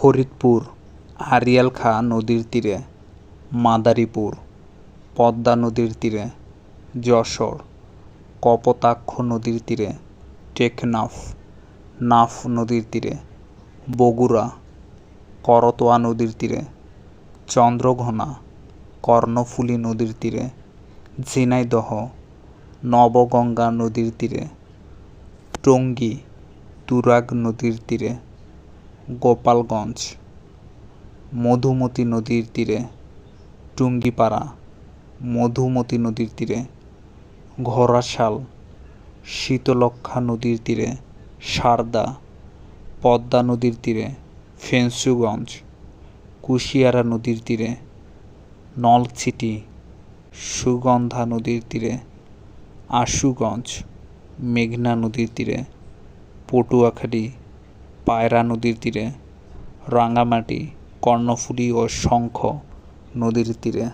ফরিদপুর আড়িয়াল খাঁ নদীর তীরে, মাদারীপুর, পদ্মা নদীর তীরে, যশোর, কপোতাক্ষ নদীর তীরে, টেকনাফ, নাফ নদীর তীরে, বগুড়া, করতোয়া নদীর তীরে, চন্দ্রঘোনা, কর্ণফুলী নদীর তীরে, ঝিনাইদহ, নবগঙ্গা নদীর তীরে, টঙ্গী, তুরাগ নদীর তীরে গোপালগঞ্জ, মধুমতি নদীর তীরে, টুঙ্গিপাড়া, মধুমতি নদীর তীরে, ঘোড়াশাল শীতলক্ষা নদীর তীরে, সারদা, পদ্মা নদীর তীরে, ফেন্সুগঞ্জ, কুশিয়ারা নদীর তীরে, নলছিটি, সুগন্ধা নদীর তীরে, আশুগঞ্জ, মেঘনা নদীর তীরে, পটুয়াখালী পায়রা নদীর তীরে রাঙামাটি কর্ণফুলী ও শঙ্খ নদীর তীরে।